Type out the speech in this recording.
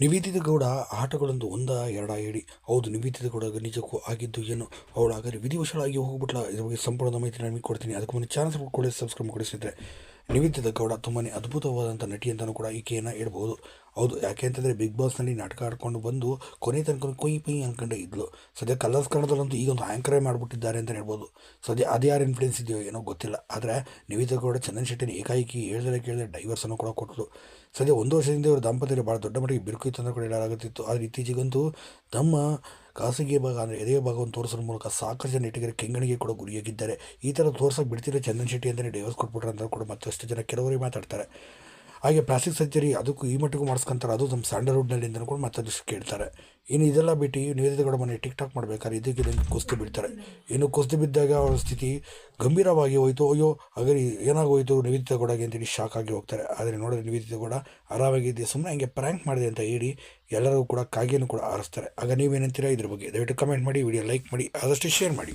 ನಿವೇದಿತ ಗೌಡ ಆಟಗಳೊಂದು ಒಂದ, ಎರಡ ಹೇಳಿ. ಹೌದು, ನಿವೇದಿತ ಗೌಡ ನಿಜಕ್ಕೂ ಆಗಿದ್ದು ಏನು? ಅವಳು ಹಾಗಾದ್ರೆ ವಿಧಿವಶಳಾಗಿ ಹೋಗ್ಬಿಟ್ಲ? ಇದ್ರ ಬಗ್ಗೆ ಸಂಪೂರ್ಣ ಮಾಹಿತಿ ನಾನು ಕೊಡ್ತೀನಿ. ಅದಕ್ಕೆ ಮುಂದೆ ಚಾನಲ್ ಕೂಡ ಸಬ್ಸ್ಕ್ರೈಬ್ ಕೊಡಿಸಿದ್ರೆ ನಿವೇದಿತ ಗೌಡ ತುಂಬಾ ಅದ್ಭುತವಾದಂಥ ನಟಿ ಅಂತಲೂ ಕೂಡ ಈಕೆಯನ್ನು ಹೇಳ್ಬೋದು ಹೌದು, ಯಾಕೆ ಅಂತಂದರೆ ಬಿಗ್ ಬಾಸ್ನಲ್ಲಿ ನಾಟಕ ಆಡ್ಕೊಂಡು ಬಂದು ಕೊನೆ ತನಕ ಕೊಯ್ ಪೈ ಅಂದ್ಕೊಂಡೇ ಇದ್ಲು. ಸದ್ಯ ಕಲರ್ಸ್ ಕನ್ನಡದಲ್ಲಂತೂ ಈಗೊಂದು ಆ್ಯಂಕರೇ ಮಾಡಿಬಿಟ್ಟಿದ್ದಾರೆ ಅಂತ ಹೇಳ್ಬೋದು. ಸದ್ಯ ಅದು ಯಾರು ಇನ್ಫ್ಲೂಯೆನ್ಸ್ ಇದೆಯೋ ಏನೋ ಗೊತ್ತಿಲ್ಲ. ಆದರೆ ನಿವೇದ ಕೂಡ ಚಂದನ್ ಶೆಟ್ಟಿನ ಏಕಾಏಕಿ ಹೇಳ್ದರೆ ಕೇಳಿದ್ರೆ ಡೈವರ್ಸನ್ನು ಕೂಡ ಕೊಟ್ಟರು. ಸದ್ಯ ಒಂದು ವರ್ಷದಿಂದ ಇವರು ದಾಂಪತ್ಯ ಭಾಳ ದೊಡ್ಡ ಮಟ್ಟಿಗೆ ಬಿರುಕು ಇತ್ತು ಕೂಡ ಹೇಳಲಾಗುತ್ತಿತ್ತು. ಆದರೆ ಇತ್ತೀಚೆಗಂತೂ ತಮ್ಮ ಖಾಸಗಿ ಭಾಗ ಅಂದರೆ ಎದೆಯ ಭಾಗವನ್ನು ತೋರಿಸೋದ್ರ ಮೂಲಕ ಸಾಕಷ್ಟು ಜನ ಇಟ್ಟಿಗೆ ಕೆಂಗಣಿಗೆ ಕೂಡ ಗುರಿಯಾಗಿದ್ದಾರೆ. ಈ ಥರ ತೋರ್ಸೋಕೆ ಬಿಡ್ತಿರೋ ಚಂದನ್ ಶೆಟ್ಟಿ ಅಂತಲೇ ಡೈವರ್ಸ್ ಕೊಟ್ಬಿಟ್ರೆ ಅಂತ ಕೂಡ ಮತ್ತಷ್ಟು ಜನ ಕೆಲವರಿಗೆ ಮಾತಾಡ್ತಾರೆ. ಹಾಗೆ ಪ್ಲಾಸ್ಟಿಕ್ ಸರ್ಜರಿ ಅದಕ್ಕೂ ಈ ಮಟ್ಟಿಗೂ ಮಾಡಿಸ್ಕೊಂತಾರೆ. ಅದು ನಮ್ಮ ಸ್ಯಾಂಡಲ್ವುಡ್ನಲ್ಲಿ ಅಂತ ಕೂಡ ಮತ್ತಷ್ಟು ಕೇಳ್ತಾರೆ. ಇನ್ನು ಇದೆಲ್ಲ ಬಿಟ್ಟು ನಿವೇದಿತಗೌಡ ಮನೆ ಟಿಕ್ ಟಾಕ್ ಮಾಡಬೇಕಾದ್ರೆ ಇದಕ್ಕೆ ಇದನ್ನು ಕುಸ್ತಿ ಬಿಡ್ತಾರೆ. ಇನ್ನು ಕುಸ್ತಿ ಬಿದ್ದಾಗ ಅವರ ಸ್ಥಿತಿ ಗಂಭೀರವಾಗಿ ಹೋಯಿತು. ಅಯ್ಯೋ, ಹಾಗಾದ್ರೆ ಏನಾಗೋಯ್ತು ನಿವೇದಿತ ಗೌಡಗೆ ಅಂತೇಳಿ ಶಾಕ್ ಆಗಿ ಹೋಗ್ತಾರೆ. ಆದರೆ ನೋಡಿದ್ರೆ ನಿವೇದಿತ ಗೌಡ ಆರಾಮಾಗಿದ್ದೆ ಸುಮ್ಮನೆ ಹಂಗೆ ಪ್ರ್ಯಾಂಕ್ ಮಾಡಿದೆ ಅಂತ ಹೇಳಿ ಎಲ್ಲರಿಗೂ ಕೂಡ ಕಾಗೆಯನ್ನು ಕೂಡ ಆರಿಸ್ತಾರೆ ಆಗ ನೀವೇನಂತೀರಾ ಇದ್ರ ಬಗ್ಗೆ? ದಯವಿಟ್ಟು ಕಮೆಂಟ್ ಮಾಡಿ ವಿಡಿಯೋ ಲೈಕ್ ಮಾಡಿ, ಆದಷ್ಟು ಶೇರ್ ಮಾಡಿ.